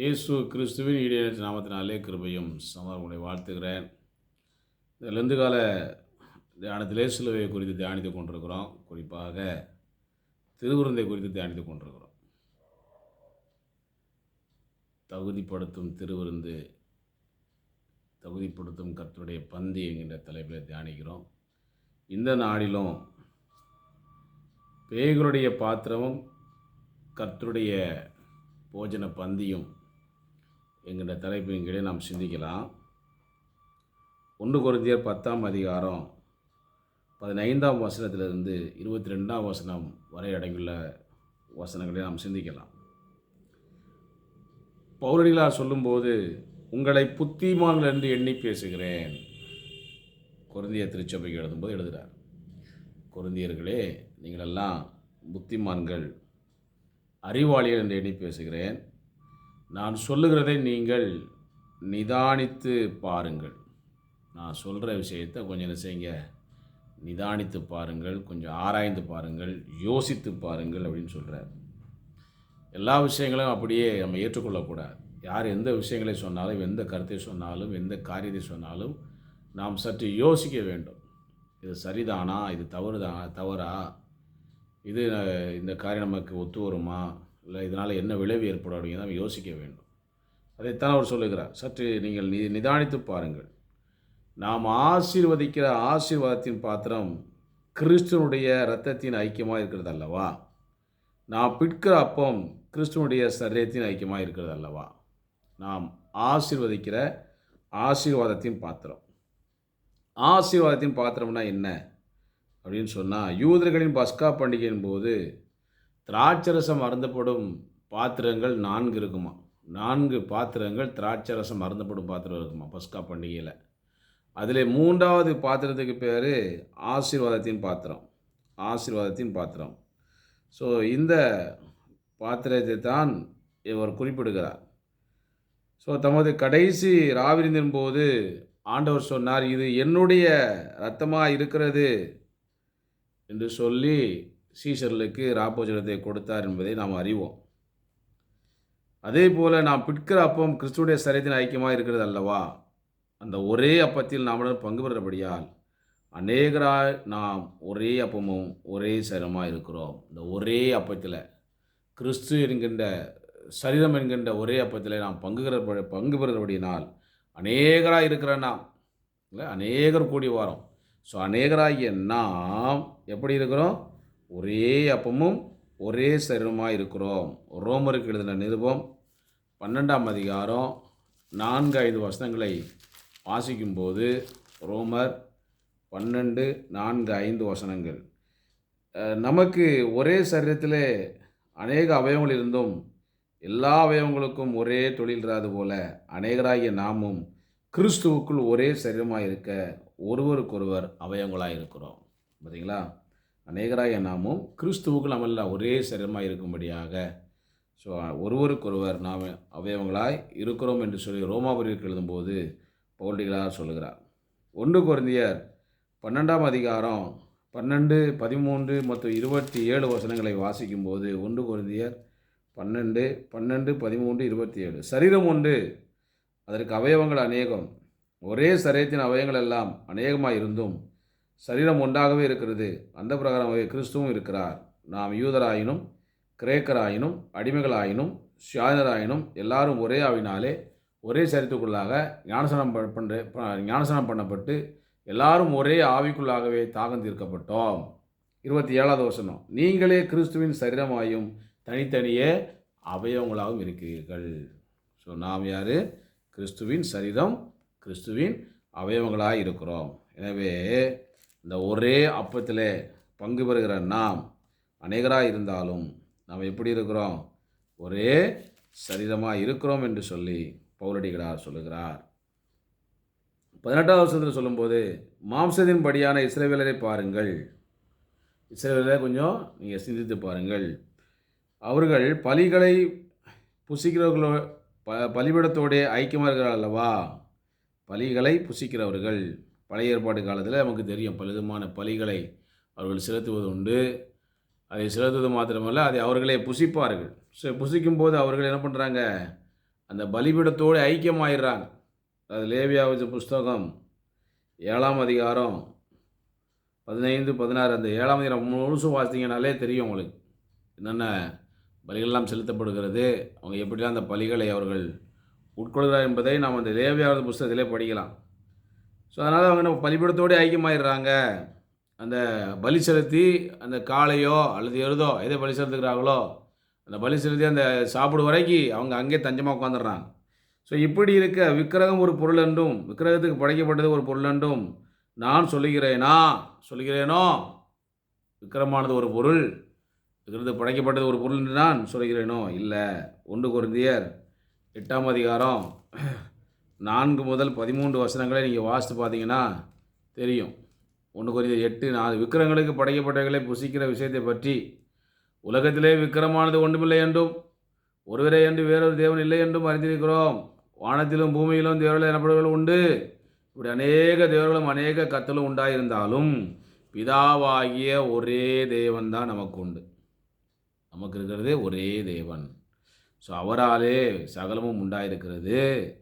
இயேசு கிறிஸ்துவின் ஈடேற்ற நாமத்தினாலே கிருபையும் சமாதானங்களை வாழ்த்துகிறேன். இந்த லெந்து கால தியானத்திலே சிலுவையை குறித்து தியானித்து கொண்டிருக்கிறோம். குறிப்பாக திருவிருந்தை குறித்து தியானித்து கொண்டிருக்கிறோம். தகுதிப்படுத்தும் திருவிருந்து தகுதிப்படுத்தும் கர்த்தருடைய பந்தி என்கின்ற தலைப்பில் தியானிக்கிறோம். இந்த நாளிலும் பேய்களுடைய பாத்திரமும் கர்த்தருடைய போஜன பந்தியும் என்கின்ற தலைப்பின் கீழே நாம் சிந்திக்கலாம். ஒன்று குறைந்தியர் பத்தாம் அதிகாரம் பதினைந்தாம் வசனத்திலிருந்து இருபத்தி ரெண்டாம் வசனம் வரை அடங்கியுள்ள வசனங்களை நாம் சிந்திக்கலாம். பௌரடிகளார் சொல்லும்போது உங்களை புத்திமான்கள் என்று எண்ணி பேசுகிறேன். குருந்திய திருச்சபைக்கு எழுதும்போது எழுதுகிறார். குருந்தியர்களே நீங்களெல்லாம் புத்திமான்கள் அறிவாளிகள் என்று எண்ணி பேசுகிறேன். நான் சொல்லுகிறதை நீங்கள் நிதானித்து பாருங்கள். நான் சொல்கிற விஷயத்தை கொஞ்சம் என்ன செய்யுங்க? நிதானித்து பாருங்கள் கொஞ்சம் ஆராய்ந்து பாருங்கள் யோசித்து பாருங்கள் அப்படின்னு சொல்கிறார் எல்லா விஷயங்களும் அப்படியே நம்ம ஏற்றுக்கொள்ளக்கூடாது. யார் எந்த விஷயங்களை சொன்னாலும் எந்த கருத்தை சொன்னாலும் எந்த காரியத்தை சொன்னாலும் நாம் சற்று யோசிக்க வேண்டும். இது சரிதானா? இது தவறுதான் தவறா? இது இந்த காரியம் நமக்கு ஒத்து வருமா? இல்லை இதனால் என்ன விளைவு ஏற்படும் அப்படிங்கிறத யோசிக்க வேண்டும். அதைத்தான் அவர் சொல்லுகிறார். சற்று நீங்கள் நி நிதானித்து பாருங்கள். நாம் ஆசீர்வதிக்கிற ஆசீர்வாதத்தின் பாத்திரம் கிறிஸ்துவனுடைய இரத்தத்தின் ஐக்கியமாக இருக்கிறது அல்லவா நாம் பிற்கிற அப்பம் கிறிஸ்துவனுடைய சரீரத்தின் ஐக்கியமாக இருக்கிறது அல்லவா நாம் ஆசீர்வதிக்கிற ஆசீர்வாதத்தின் பாத்திரம். ஆசீர்வாதத்தின் பாத்திரம்னா என்ன? அப்படின்னு சொன்னால் யூதர்களின் பஸ்கா பண்டிகையின் போது திராட்சரசம் அருந்தப்படும் பாத்திரங்கள் நான்கு இருக்குமா? நான்கு பாத்திரங்கள் திராட்சரசம் அருந்தப்படும் பாத்திரம் இருக்குமா? பஸ்கா பண்டிகையில். அதில் மூன்றாவது பாத்திரத்துக்கு பேர் ஆசீர்வாதத்தின் பாத்திரம். ஆசீர்வாதத்தின் பாத்திரம். ஸோ இந்த பாத்திரத்தை தான் இவர் குறிப்பிடுகிறார். ஸோ தமது கடைசி ராவிருந்தின் போது ஆண்டவர் சொன்னார் இது என்னுடைய இரத்தமாக இருக்கிறது என்று சொல்லி சீஷர்களுக்கு ராப்போஜனத்தை கொடுத்தார் என்பதை நாம் அறிவோம். அதே போல் நாம் பிற்கிற அப்பம் கிறிஸ்துடைய சரீரத்தின் ஐக்கியமாக இருக்கிறது அல்லவா? அந்த ஒரே அப்பத்தில் நாமுடன் பங்கு பெறபடியால் அநேகராய் நாம் ஒரே அப்பமும் ஒரே சரீரமாக இருக்கிறோம். இந்த ஒரே அப்பத்தில் கிறிஸ்து என்கின்ற சரீரம் என்கின்ற ஒரே அப்பத்தில் நாம் பங்குகிற பங்கு பெறுகிறபடியினால் அநேகராக இருக்கிற நாம் இல்லை? அநேகர் கூடி வரோம். ஸோ அநேகராகிய நாம் எப்படி இருக்கிறோம்? ஒரே அப்பமும் ஒரே சரீரமாக இருக்கிறோம். ரோமருக்கு எழுதின நிருபம் பன்னெண்டாம் அதிகாரம் நான்கு ஐந்து வசனங்களை வாசிக்கும்போது ரோமர் பன்னெண்டு நான்கு ஐந்து வசனங்கள். நமக்கு ஒரே சரீரத்தில் அநேக அவயவங்கள் இருந்தும் எல்லா அவயவங்களுக்கும் ஒரே தொழில் இராது போல அநேகராகிய நாமும் கிறிஸ்துவுக்குள் ஒரே சரீரமாக இருக்க ஒருவருக்கொருவர் அவயவங்களாக இருக்கிறோம் பார்த்தீங்களா அநேகராய நாமும் கிறிஸ்துவுக்குள் நம்மள ஒரே சரீரமாக இருக்கும்படியாக ஸோ ஒருவருக்கொருவர் நாம் அவயவங்களாய் இருக்கிறோம் என்று சொல்லி ரோமாபுரிக்கு எழுதும்போது பவுல்டிகளார் சொல்லுகிறார். ஒன்று குருந்தியர் பன்னெண்டாம் அதிகாரம் பன்னெண்டு பதிமூன்று மற்றும் இருபத்தி ஏழு வசனங்களை வாசிக்கும்போது ஒன்று குருந்தியர் பன்னெண்டு பன்னெண்டு பதிமூன்று இருபத்தி ஏழு. சரீரம் ஒன்று அதற்கு அவயவங்கள் அநேகம். ஒரே சரீரத்தின் அவயங்கள் எல்லாம் அநேகமாக இருந்தும் சரீரம் ஒன்றாகவே இருக்கிறது. அந்த பிரகாரமாகவே கிறிஸ்துவும் இருக்கிறார். நாம் யூதராயினும் கிரேக்கராயினும் அடிமைகளாயினும் சுயாதராயினும் எல்லாரும் ஒரே ஆவினாலே ஒரே சரித்துக்குள்ளாக ஞானசனம் ப- பண்ற ஞானசனம் பண்ணப்பட்டு எல்லாரும் ஒரே ஆவிக்குள்ளாகவே தாகம் தீர்க்கப்பட்டோம். இருபத்தி ஏழாவது வசனம். நீங்களே கிறிஸ்துவின் சரீரமாயும் தனித்தனியே அவயவங்களாகவும் இருக்கிறீர்கள். ஸோ நாம் யார்? கிறிஸ்துவின் சரீரம் கிறிஸ்துவின் அவயவங்களாக இருக்கிறோம். எனவே இந்த ஒரே அப்பத்தில் பங்கு பெறுகிற நாம் அநேகராக இருந்தாலும் நாம் எப்படி இருக்கிறோம்? ஒரே சரீரமாக இருக்கிறோம் என்று சொல்லி பௌரடிகளார் சொல்லுகிறார். பதினெட்டாவது வருஷத்தில் சொல்லும்போது மாம்சத்தின் படியான இஸ்ரவேலரை பாருங்கள். இஸ்ரவேலரை கொஞ்சம் நீங்கள் சிந்தித்து பாருங்கள். அவர்கள் பலிகளை புசிக்கிறவர்களோ ப பலிபிடத்தோடே ஐக்கியமாக இருக்கிறார் அல்லவா? பலிகளை புசிக்கிறவர்கள். பழைய ஏற்பாட்டு காலத்தில் நமக்கு தெரியும். பலவிதமான பலிகளை அவர்கள் செலுத்துவது உண்டு. அதை செலுத்துவது மாத்திரமல்ல அதை அவர்களே புசிப்பார்கள். ஸோ புசிக்கும்போது அவர்கள் என்ன பண்ணுறாங்க அந்த பலிபீடத்தோடு ஐக்கியமாயிடுறாங்க. அது லேவியாவது புஸ்தகம் ஏழாம் அதிகாரம் பதினைந்து பதினாறு அந்த ஏழாம் அதிகாரம் முழுசும் வாசித்தீங்கனாலே தெரியும் உங்களுக்கு. என்னென்ன பலிகள்லாம் செலுத்தப்படுகிறது அவங்க எப்படிலாம் அந்த பலிகளை அவர்கள் உட்கொள்கிறார் என்பதை நாம் அந்த லேவியாவது புஸ்தகத்திலே படிக்கலாம். ஸோ அதனால் அவங்க நம்ம பலிபீடத்தோடு ஐக்கியமாயிடுறாங்க. அந்த பலி செலுத்தி அந்த காளையோ அல்லது எருதோ எதை பலி செலுத்துக்கிறாங்களோ அந்த பலி செலுத்தி அந்த சாப்பிடு வரைக்கும் அவங்க அங்கேயே தஞ்சமாக உட்காந்துடுறாங்க ஸோ இப்படி இருக்க விக்கிரகம் ஒரு பொருள் என்றும் விக்கிரகத்துக்கு படைக்கப்பட்டது ஒரு பொருள் என்றும் நான் சொல்லுகிறேனா? சொல்லுகிறேனோ? விக்கிரமானது ஒரு பொருள் விக்கிரகத்துக்கு படைக்கப்பட்டது ஒரு பொருள் என்று நான் சொல்கிறேனோ இல்லை. ஒன்று குருந்தியர் எட்டாம் அதிகாரம் நான்கு முதல் பதிமூன்று வசனங்களை நீங்கள் வாசித்து பார்த்தீங்கன்னா தெரியும். ஒன்று குறித்த எட்டு நாலு. விக்கிரங்களுக்கு படைக்கப்பட்டவர்களை புசிக்கிற விஷயத்தை பற்றி. உலகத்திலே விக்கிரமானது ஒன்றுமில்லை என்றும் ஒருவரே என்று வேறொரு தேவன் இல்லை என்றும் அறிந்திருக்கிறோம். வானத்திலும் பூமியிலும் தேவர்கள் எனப்படுவர்கள் உண்டு. இப்படி அநேக தேவர்களும் அநேக கத்தலும் உண்டாயிருந்தாலும் பிதாவாகிய ஒரே தேவன் தான் நமக்கு உண்டு. நமக்கு இருக்கிறதே ஒரே தேவன். ஸோ அவராலே சகலமும் உண்டாயிருக்கிறது.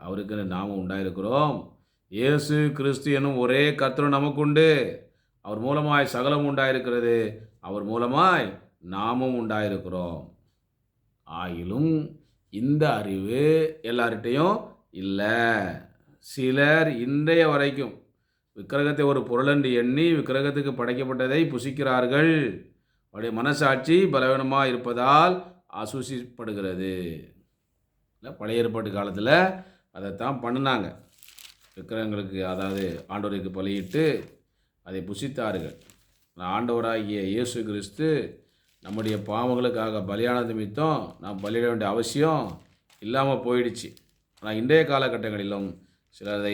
அவருக்கு நாமும் உண்டாயிருக்கிறோம். இயேசு கிறிஸ்து எனும் ஒரே கர்த்தரும் நமக்குண்டு. அவர் மூலமாய் சகலம் உண்டாயிருக்கிறது. அவர் மூலமாய் நாமும் உண்டாயிருக்கிறோம். ஆயிலும் இந்த அறிவு எல்லார்கிட்டையும் இல்லை. சிலர் இன்றைய வரைக்கும் விக்கிரகத்தை ஒரு பொருளென்று எண்ணி விக்கிரகத்துக்கு படைக்கப்பட்டதை புசிக்கிறார்கள். அவருடைய மனசாட்சி பலவீனமாக இருப்பதால் அசூசிப்படுகிறது. இல்லை பழைய ஏற்பாட்டு காலத்தில் அதைத்தான் பண்ணினாங்க. விக்கிரகங்களுக்கு அதாவது ஆண்டவருக்கு பலியிட்டு அதை புசித்தார்கள். ஆண்டவராகிய இயேசு கிறிஸ்து நம்முடைய பாவங்களுக்காக பலியான நிமித்தம் நாம் பலியிட வேண்டிய அவசியம் இல்லாமல் போயிடுச்சு. ஆனால் இன்றைய காலகட்டங்களிலும் சிலர் அதை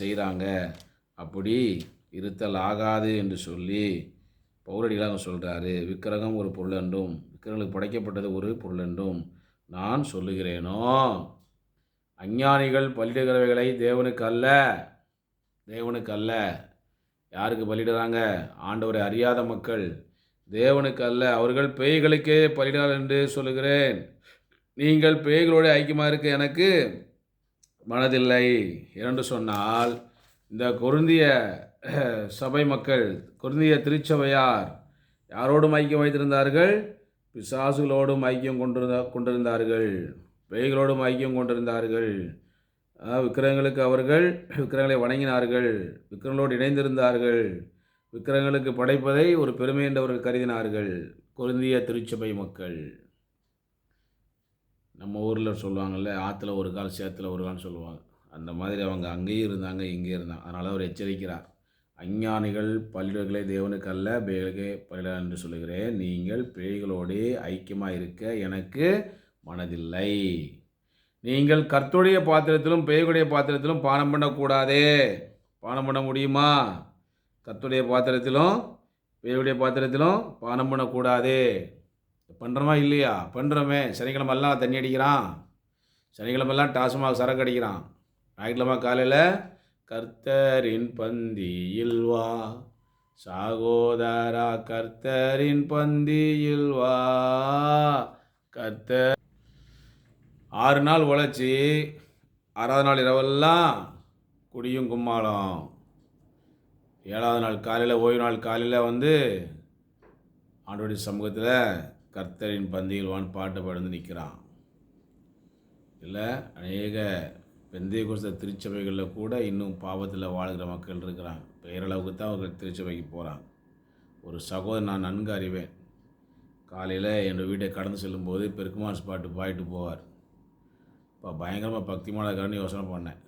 செய்கிறாங்க அப்படி இருத்தல் ஆகாது என்று சொல்லி பௌரடிகளாக சொல்கிறாரு விக்கிரகம் ஒரு பொருள் என்றும் விக்கிரங்களுக்கு படைக்கப்பட்டது ஒரு பொருள் என்றும் நான் சொல்லுகிறேனோ? அஞ்ஞானிகள் பலியிடுகிறவைகளை தேவனுக்கு அல்ல தேவனுக்கு அல்ல யாருக்கு பலியிடுறாங்க? ஆண்டவரை அறியாத மக்கள். தேவனுக்கு அல்ல அவர்கள் பேய்களுக்கே பலியிடார் என்று சொல்லுகிறேன். நீங்கள் பேய்களோட ஐக்கியமாக இருக்க எனக்கு மனதில்லை. என்று சொன்னால் இந்த கொருந்திய சபை மக்கள் கொருந்திய திருச்சபையார் யாரோடும் ஐக்கியம் வைத்திருந்தார்கள்? பிசாசுகளோடும் ஐக்கியம் கொண்டிருந்த கொண்டிருந்தார்கள். பேய்களோடும் ஐக்கியம் கொண்டிருந்தார்கள். விக்கிரகங்களுக்கு அவர்கள் விக்கிரகங்களை வணங்கினார்கள். விக்கிரங்களோடு இணைந்திருந்தார்கள். விக்கிரகங்களுக்கு படைப்பதை ஒரு பெருமை என்றவர்கள் கருதினார்கள். கொருந்திய திருச்சபை மக்கள். நம்ம ஊரில் சொல்லுவாங்கள்ல ஆற்றுல ஒரு கால் சேத்துல ஒரு கால்னு சொல்லுவாங்க. அந்த மாதிரி அவங்க அங்கேயும் இருந்தாங்க இங்கேயும் இருந்தாங்க. அதனால் அவர் எச்சரிக்கிறார். அஞ்ஞானிகள் பள்ளிகளை தேவனுக்கு அல்ல பேய்களுக்கே பயில என்று சொல்லுகிறேன். நீங்கள் பேய்களோடு ஐக்கியமாக இருக்க எனக்கு மனதில்லை. நீங்கள் கர்த்துடைய பாத்திரத்திலும் பேய்களுடைய பாத்திரத்திலும் பானம் பண்ணக்கூடாதே. பானம் பண்ண முடியுமா? கர்த்துடைய பாத்திரத்திலும் பேயுடைய பாத்திரத்திலும் பானம் பண்ணக்கூடாதே. பண்ணுறோமா இல்லையா? பண்ணுறோமே சனிக்கிழமெல்லாம் தண்ணி அடிக்கிறான். சனிக்கிழமெல்லாம் டாஸ்மாக சரக்கு அடிக்கிறான். ஞாயிற்றுக்கிழமை காலையில் கர்த்தரின் பந்தியில் வா. சாகோதரா கர்த்தரின் பந்தியில் வா. கர்த்தர். ஆறு நாள் உழைச்சி ஆறாவது நாள் இரவெல்லாம் குடியும் கும்மாளம். ஏழாவது நாள் காலையில் ஓய்வு நாள் காலையில் வந்து ஆண்டோடைய சமூகத்தில் கர்த்தரின் பந்தியில் வான் பாட்டு பாடுந்து நிற்கிறான் இல்லை அநேக பெந்தைய கோஷ திருச்சபைகளில் கூட இன்னும் பாவத்தில் வாழ்கிற மக்கள் இருக்கிறாங்க. பெயரளவுக்கு தான் அவர்கள் திருச்சபைக்கு போகிறாங்க. ஒரு சகோதரன் நான் நன்கு அறிவேன். காலையில் என்னோடய வீட்டை கடந்து செல்லும்போது பெருக்குமார் பாட்டு பாயிட்டு போவார். இப்போ பயங்கரமாக பக்திமான காரணம் யோசனை பண்ணேன்.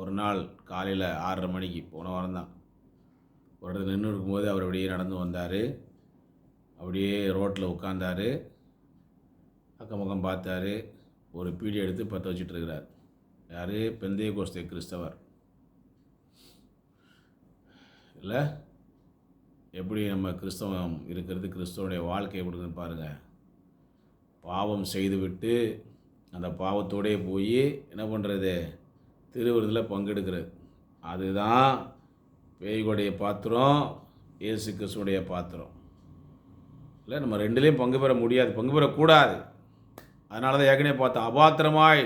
ஒரு நாள் காலையில் ஆறரை மணிக்கு போன வாரம் தான். ஒரு இடத்துல நின்று இருக்கும்போது அவர் அப்படியே நடந்து வந்தார். அப்படியே ரோட்டில் உட்காந்தார் அக்கம் பக்கம் பார்த்தாரு. ஒரு பீடி எடுத்து பற்ற வச்சுட்டு இருக்கிறார். யார்? பெந்தைய கோஸ்தே கிறிஸ்தவர். இல்லை? எப்படி நம்ம கிறிஸ்தவம் இருக்கிறது கிறிஸ்தவனுடைய வாழ்க்கை எப்படி பாருங்கள் பாவம் செய்துவிட்டு அந்த பாவத்தோடே போய் என்ன பண்ணுறது திருவிருந்தில் பங்கெடுக்கிறது. அதுதான் பேய்களுடைய பாத்திரம் இயேசு கிறிஸ்துடைய பாத்திரம். இல்லை நம்ம ரெண்டுலேயும் பங்கு பெற முடியாது பங்கு பெறக்கூடாது. அதனால தான் ஏற்கனவே பார்த்தோம் அபாத்திரமாய்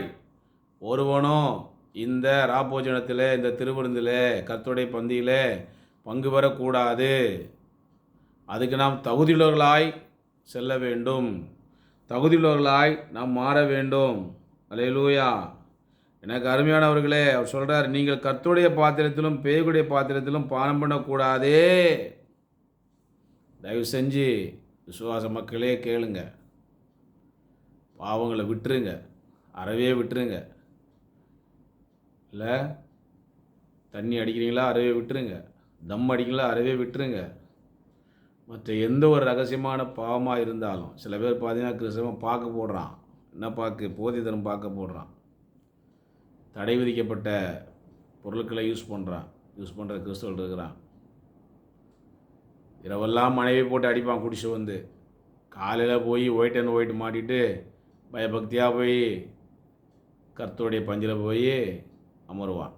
ஒருவனும் இந்த ராபோஜனத்தில் இந்த திருவிருந்தில் கர்த்தருடைய பந்தியில் பங்கு பெறக்கூடாது அதுக்கு நாம் தகுதியுள்ளவர்களாய் செல்ல வேண்டும். தகுதியுள்ளவர்களாய் நாம் மாற வேண்டும். அலையலூயா எனக்கு அருமையானவர்களே அவர் சொல்கிறார் நீங்கள் கர்த்தருடைய பாத்திரத்திலும் பேய்குடைய பாத்திரத்திலும் பானம் பண்ணக்கூடாதே. தயவு செஞ்சு விசுவாச மக்களே கேளுங்க. பாவங்களை விட்டுருங்க. அறவே விட்டுருங்க. இல்லை தண்ணி அடிக்கிறீங்களா அறவே விட்டுருங்க. தம் அடிக்கிறீங்களா அறவே விட்டுருங்க. மற்ற எந்த ஒரு ரகசியமான பாவமாக இருந்தாலும் சில பேர் பார்த்தீங்கன்னா கிறிஸ்தவம் பார்க்க போடுறான். என்ன பார்க்கு போதை தரம் பார்க்க போடுறான். தடை விதிக்கப்பட்ட பொருட்களை யூஸ் பண்ணுறான் யூஸ் பண்ணுற கிறிஸ்தவர்கள் இருக்கிறான். இரவெல்லாம் மனைவி போட்டு அடிப்பான் குடிச்சு வந்து. காலையில் போய் ஒயிட் அண்ட் ஒயிட் மாட்டிட்டு பயபக்தியாக போய் கர்த்தருடைய பஞ்சில் போய் அமருவான்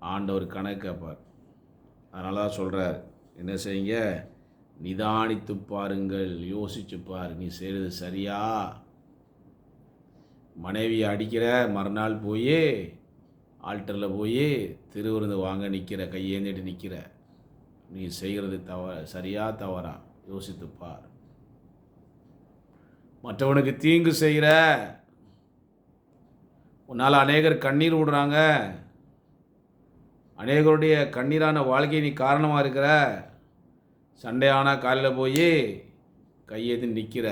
ஆண்டவர் கணக்கு கேட்பார் அதனால தான் சொல்கிறார் என்ன செய்யுங்க? நிதானித்து பாருங்கள் யோசிச்சு பாரு நீ செய்கிறது சரியா? மனைவியை அடிக்கிற மறுநாள் போய் ஆல்டரில் போய் திருவிருந்து வாங்க நிற்கிற கையேந்திட்டு நிற்கிற நீ செய்கிறது தவ சரியா தவறா? யோசித்து பார். மற்றவனுக்கு தீங்கு செய்கிற உன்னால் அநேகர் கண்ணீர் விடுறாங்க அநேகருடைய கண்ணீரான வாழ்க்கை நீ காரணமாக இருக்கிற. சண்டையானா காலையில் போய் கையேந்து நிற்கிற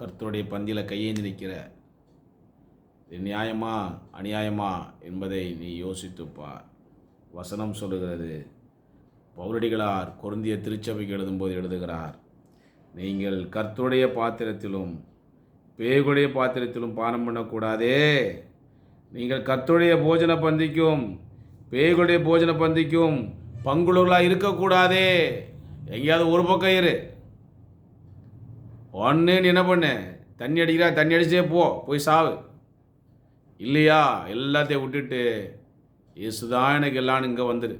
கர்த்தருடைய பந்தியில் கையேந்து நிற்கிற இது நியாயமா அநியாயமா என்பதை நீ யோசித்துப்பார் வசனம் சொல்லுகிறது. பௌரடிகளார் கொருந்திய திருச்சபைக்கு எழுதும்போது எழுதுகிறார். நீங்கள் கர்த்தருடைய பாத்திரத்திலும் பேகுடைய பாத்திரத்திலும் பானம் பண்ணக்கூடாதே. நீங்கள் கத்துடைய போஜன பந்திக்கும் பேய்களுடைய போஜன பந்திக்கும் பங்குள்ளவர்களாக இருக்கக்கூடாதே. எங்கேயாவது ஒரு பக்கம் இரு. ஒன்று என்ன பண்ணு? தண்ணி அடிக்கிறா தண்ணி அடிச்சே போ போய் சாவு. இல்லையா? எல்லாத்தையும் விட்டுட்டு இயேசுதான் எனக்கு எல்லாம் இங்கே வந்துடு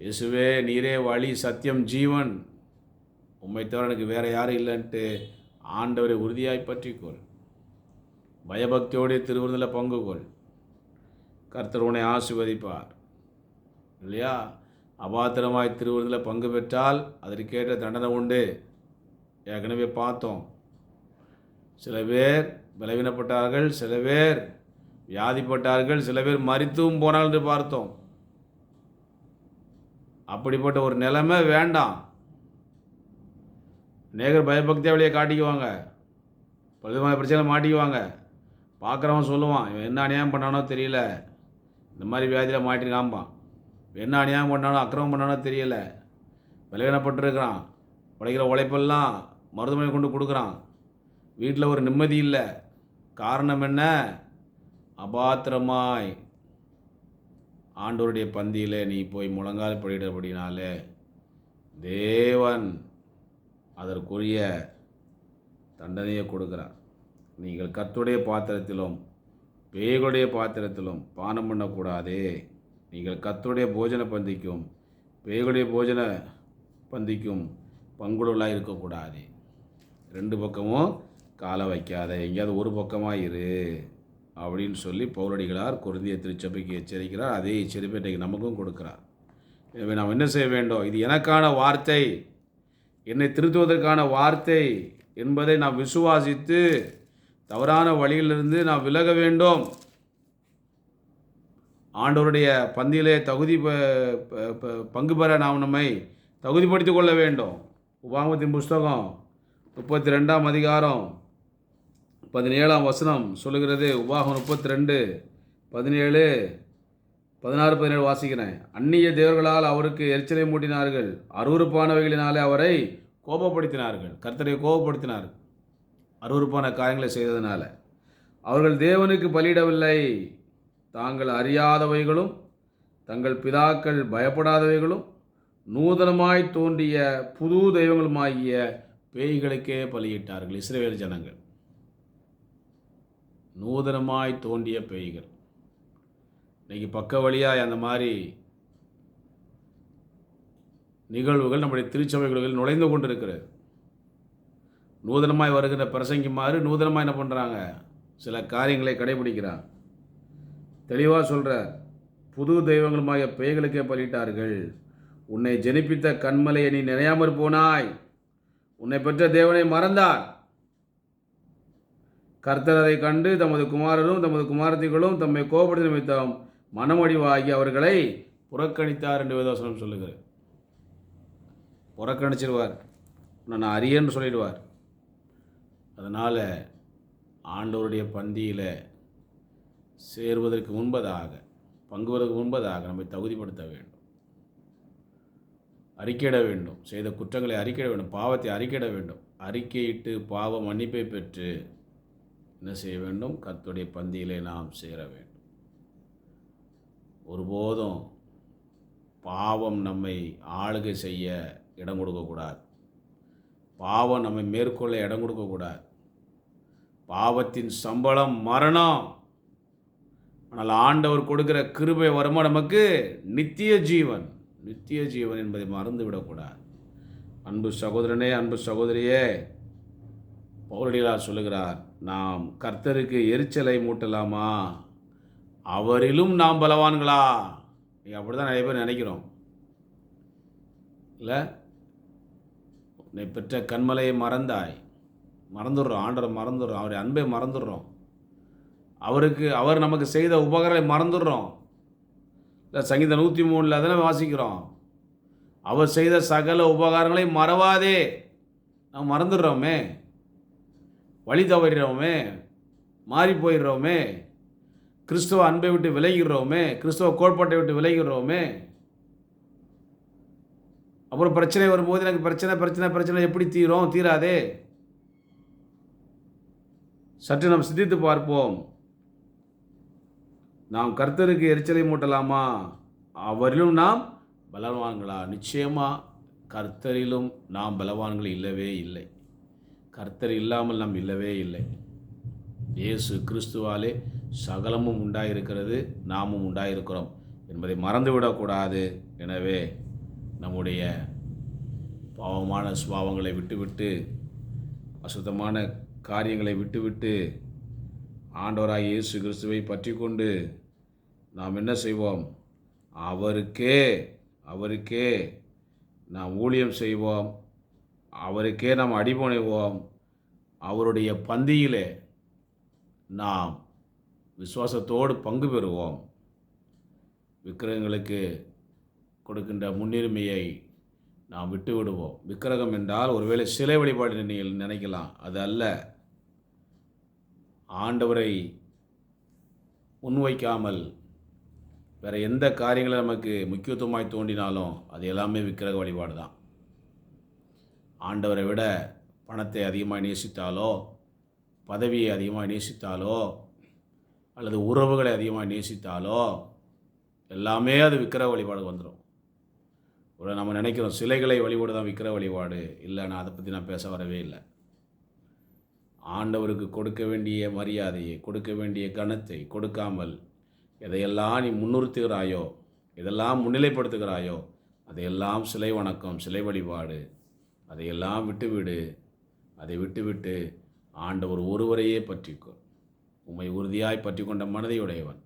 இயேசுவே நீரே வழி சத்தியம் ஜீவன். உண்மை தவிர எனக்கு வேறு யாரும் இல்லைன்ட்டு ஆண்டவரை உறுதியாய் பற்றிக்கொள் பயபக்தியோடைய திருவிருந்தில் பங்கு கொள். கர்த்தர் உன்னை ஆசிர்வதிப்பார். இல்லையா? அபாத்திரமாய் திருவிருந்தில் பங்கு பெற்றால் அதற்கேற்ற தண்டனை உண்டு. ஏற்கனவே பார்த்தோம். சில பேர் பலவீனப்பட்டார்கள் சில பேர் வியாதிப்பட்டார்கள் சில பேர் மறித்தும் போனார்கள் என்று பார்த்தோம். அப்படிப்பட்ட ஒரு நிலைமை வேண்டாம். நேகர் பயபக்தியாக வெளியே காட்டிக்குவாங்க. பலவிதமான பிரச்சனை மாட்டிக்குவாங்க. பார்க்குறவன் சொல்லுவான் இவன் என்ன அநியாயம் பண்ணானோ தெரியல. இந்த மாதிரி வியாதியில் மாட்டி காம்பான் என்ன அநியாயம் பண்ணானோ அக்கிரமம் பண்ணானோ தெரியல. விலகினப்பட்டிருக்கிறான் உழைக்கிற உழைப்பெல்லாம் மருத்துவமனை கொண்டு கொடுக்குறான். வீட்டில் ஒரு நிம்மதி இல்லை. காரணம் என்ன? அபாத்திரமாய். ஆண்டோருடைய பந்தியில் நீ போய் முழங்கால் படிடுறபடினாலே தேவன் அதற்குரிய தண்டனையை கொடுக்கிறார். நீங்கள் கத்துடைய பாத்திரத்திலும் பேய்களுடைய பாத்திரத்திலும் பானம் பண்ணக்கூடாதே. நீங்கள் கத்துடைய போஜன பந்திக்கும் பேய்களுடைய போஜன பந்திக்கும் பங்குடலாக இருக்கக்கூடாது. ரெண்டு பக்கமும் காலை வைக்காத. எங்கேயாவது ஒரு பக்கமாக இரு அப்படின்னு சொல்லி பௌரடிகளார் குருந்திய திருச்சபைக்கு எச்சரிக்கிறார். அதே எச்சரிப்பை இன்றைக்கு நமக்கும் கொடுக்கிறார். எனவே நாம் என்ன செய்ய வேண்டும்? இது எனக்கான வார்த்தை. என்னை திருத்துவதற்கான வார்த்தை என்பதை நாம் விசுவாசித்து தவறான வழியிலிருந்து நாம் விலக வேண்டும். ஆண்டவருடைய பந்தியிலே தகுதி பங்கு பெற நாம் நம்மை தகுதிப்படுத்திக் கொள்ள வேண்டும். உபாமத்தின் புஸ்தகம் முப்பத்தி ரெண்டாம் அதிகாரம் பதினேழாம் வசனம் சொல்லுகிறது. உபாகம் முப்பத்தி ரெண்டு பதினேழு பதினாறு பதினேழு வாசிக்கிறேன். அந்நிய தேவர்களால் அவருக்கு எரிச்சலை மூட்டினார்கள். அருவருப்பானவைகளினாலே அவரை கோபப்படுத்தினார்கள். கர்த்தரை கோபப்படுத்தினார்கள் அருவருப்பான காரியங்களை செய்ததினால. அவர்கள் தேவனுக்கு பலியிடவில்லை. தாங்கள் அறியாதவைகளும் தங்கள் பிதாக்கள் பயப்படாதவைகளும் நூதனமாய் தோன்றிய புது தெய்வங்களுமாகிய பேய்களுக்கே பலியிட்டார்கள். இஸ்ரேல் ஜனங்கள். நூதனமாய் தோன்றிய பேய்கள். இன்னைக்கு பக்க வழியாய் அந்த மாதிரி நிகழ்வுகள் நம்முடைய திருச்சபைகளில் நுழைந்து கொண்டிருக்கிறது. நூதனமாய் வருகிற பிரசங்கிமாறு நூதனமாக என்ன பண்ணுறாங்க சில காரியங்களை கடைபிடிக்கிறான். தெளிவாக சொல்கிறார் புது தெய்வங்களுமாகிய பேய்களுக்கே பலிட்டார்கள் உன்னை ஜெனிப்பித்த கண்மலையை நீ நினையாமற் போனாய். உன்னை பெற்ற தேவனை மறந்தார். கர்த்தர் அதை கண்டு தமது குமாரரும் தமது குமாரத்திகளும் தம்மை கோபப்படுத்தி நிமித்தம் மனமடிவாகி அவர்களை புறக்கணித்தார் என்று வேதவசனம் சொல்லுகிறார் புறக்கணிச்சிடுவார் நான் அரியன்னு சொல்லிடுவார். அதனால் ஆண்டவருடைய பந்தியில் சேருவதற்கு முன்பதாக பங்குவதற்கு முன்பதாக நம்மை தகுதிப்படுத்த வேண்டும். அறிக்கையிட வேண்டும். செய்த குற்றங்களை அறிக்கையிட வேண்டும். பாவத்தை அறிக்கையிட வேண்டும். அறிக்கையிட்டு பாவ மன்னிப்பை பெற்று என்ன செய்ய வேண்டும்? கத்துடைய பந்தியிலே நாம் சேர வேண்டும். ஒருபோதும் பாவம் நம்மை ஆளுகை செய்ய இடம் கொடுக்கக்கூடாது பாவம் நம்மை மேற்கொள்ள இடம் கொடுக்கக்கூடாது பாவத்தின் சம்பளம் மரணம். ஆனால் ஆண்டவர் கொடுக்கிற கிருபை வருமா நமக்கு? நித்திய ஜீவன். நித்திய ஜீவன் என்பதை மறந்து விடக்கூடாது அன்பு சகோதரனே அன்பு சகோதரியே பௌரடிகளார் சொல்லுகிறார் நாம் கர்த்தருக்கு எரிச்சலை மூட்டலாமா? அவரிலும் நாம் பலவான்களா? நீங்கள் அப்படி தான் நிறைய பேர் நினைக்கிறோம். இல்லை? உன்னை பெற்ற கண்மலையை மறந்தாய். மறந்துடுறோம். ஆண்டரை மறந்துடுறோம். அவருடைய அன்பை மறந்துடுறோம். அவருக்கு அவர் நமக்கு செய்த உபகாரங்களை மறந்துடுறோம். இல்லை சங்கீதம் நூற்றி மூணில் தானே வாசிக்கிறோம். அவர் செய்த சகல உபகாரங்களை மறவாதே. நாம் மறந்துடுறோமே. வழி தவறிடுறோமே. மாறி போயிடுறோமே. கிறிஸ்துவ அன்பை விட்டு விலகிடுறோமே கிறிஸ்துவ கோட்பாட்டை விட்டு விலகிறோமே அப்புறம் பிரச்சனை வரும்போது எனக்கு பிரச்சனை பிரச்சனை பிரச்சனை எப்படி தீரும்? தீராதே. சற்று நாம் சிந்தித்து பார்ப்போம். நாம் கர்த்தருக்கு எரிச்சலை மூட்டலாமா? அவரிலும் நாம் பலவான்களா? நிச்சயமாக கர்த்தரிலும் நாம் பலவான்கள் இல்லவே இல்லை. கர்த்தர் இல்லாமல் நாம் இல்லவே இல்லை. இயேசு கிறிஸ்துவாலே சகலமும் உண்டாயிருக்கிறது நாமும் உண்டாயிருக்கிறோம் என்பதை மறந்துவிடக்கூடாது. எனவே நம்முடைய பாவமான சுபாவங்களை விட்டுவிட்டு அசுத்தமான காரியங்களை விட்டுவிட்டு ஆண்டவராக இயேசு கிறிஸ்துவை பற்றி கொண்டு நாம் என்ன செய்வோம்? அவருக்கே அவருக்கே நாம் ஊழியம் செய்வோம். அவருக்கே நாம் அடிபணிவோம். அவருடைய பந்தியிலே நாம் விசுவாசத்தோடு பங்கு பெறுவோம். விக்கிரகங்களுக்கு கொடுக்கின்ற முன்னுரிமையை நாம் விட்டு விடுவோம் விக்கிரகம் என்றால் ஒருவேளை சிலை வழிபாடு நீங்கள் நினைக்கலாம். அது அல்ல. ஆண்டவரை முன்வைக்காமல் வேறு எந்த காரியங்களை நமக்கு முக்கியத்துவமாய் தோண்டினாலும் அது எல்லாமே விக்கிரக வழிபாடு தான் ஆண்டவரை விட பணத்தை அதிகமாக நேசித்தாலோ பதவியை அதிகமாக நேசித்தாலோ அல்லது உறவுகளை அதிகமாக நேசித்தாலோ எல்லாமே அது விக்கிர வழிபாடு வந்துடும் ஒரு நம்ம நினைக்கிறோம் சிலைகளை வழிபாடு தான் விக்கிர வழிபாடு. இல்லை நான் அதை பற்றி நான் பேச வரவே இல்லை. ஆண்டவருக்கு கொடுக்க வேண்டிய மரியாதையை கொடுக்க வேண்டிய கணத்தை கொடுக்காமல் எதையெல்லாம் நீ முன்னிறுத்துகிறாயோ எதெல்லாம் முன்னிலைப்படுத்துகிறாயோ அதையெல்லாம் சிலை வணக்கம் சிலை வழிபாடு அதையெல்லாம் விட்டுவிடு அதை விட்டுவிட்டு ஆண்டவர் ஒருவரையே பற்றிக்கும் உம்மை உறுதியாய் பற்றி கொண்ட மனதையுடையவன்.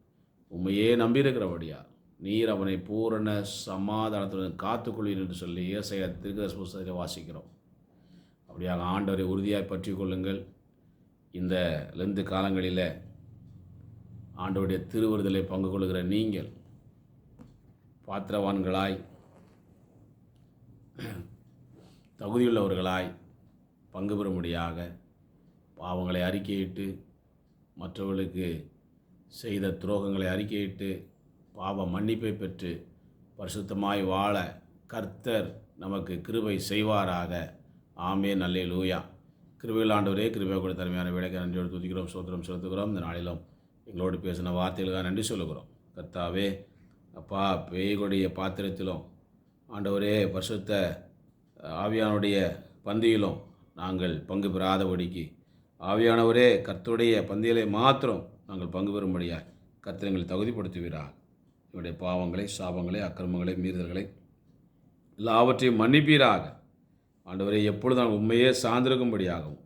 உம்மையே நம்பியிருக்கிறபடியார் நீர் அவனை பூரண சமாதானத்துடன் காத்துக்கொள்வீர் என்று சொல்லி ஏசையா திருக்கதர்ச வாசிக்கிறோம். அப்படியாக ஆண்டவரை உறுதியாய் பற்றி கொள்ளுங்கள் இந்த லெந்து காலங்களில் ஆண்டவருடைய திருவிருதலை பங்கு கொள்கிற நீங்கள் பாத்திரவான்களாய் தகுதியுள்ளவர்களாய் பங்கு பெறும்படியாக பாவங்களை அறிக்கையிட்டு மற்றவர்களுக்கு செய்த துரோகங்களை அறிக்கையிட்டு பாவ மன்னிப்பை பெற்று பரிசுத்தமாய் வாழ கர்த்தர் நமக்கு கிருபை செய்வாராக. ஆமே நல்லே லூயா கிருபையில் ஆண்டவரே கிருபை கூட தருமையான வேலைக்கு நன்றியோடு துதிக்கிறோம் சோத்திரம் செலுத்துகிறோம். இந்த நாளிலும் எங்களோடு பேசின வார்த்தைகளுக்காக நன்றி சொல்லுகிறோம். கர்த்தாவே அப்பா பேய்களுடைய பாத்திரத்திலும் ஆண்டவரே பரிசுத்த ஆவியானுடைய பந்தியிலும் நாங்கள் பங்கு பெறாதபடிக்கு ஆவியானவரே கர்த்தருடைய பந்தியலை மாத்திரம் நாங்கள் பங்கு பெறும்படியாக கர்த்தர் எங்களை தகுதிப்படுத்துவீராக. என்னுடைய பாவங்களை சாபங்களை அக்கிரமங்களை மீறுதல்களை எல்லாவற்றையும் மன்னிப்பீராக. ஆண்டவரை எப்பொழுது நாங்கள் உண்மையே சார்ந்திருக்கும்படியாகவும்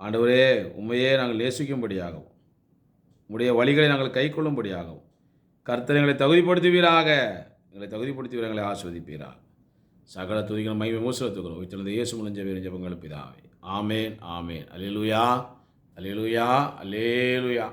ஆண்டவரே உண்மையே நாங்கள் நேசிக்கும்படியாகவும் உங்களுடைய வழிகளை நாங்கள் கைக்கொள்ளும்படியாகவும் கர்த்தர் எங்களை தகுதிப்படுத்துவீராக. எங்களை தகுதிப்படுத்துவீர் எங்களை ஆஸ்வதிப்பீராக சகல துதிகள் மைமை மூசலத்துக்கிறோம் வைத்திருந்த இயேசு முடிஞ்ச வீர ஜபங்கள் பிதாவே. Amen amen. Hallelujah hallelujah hallelujah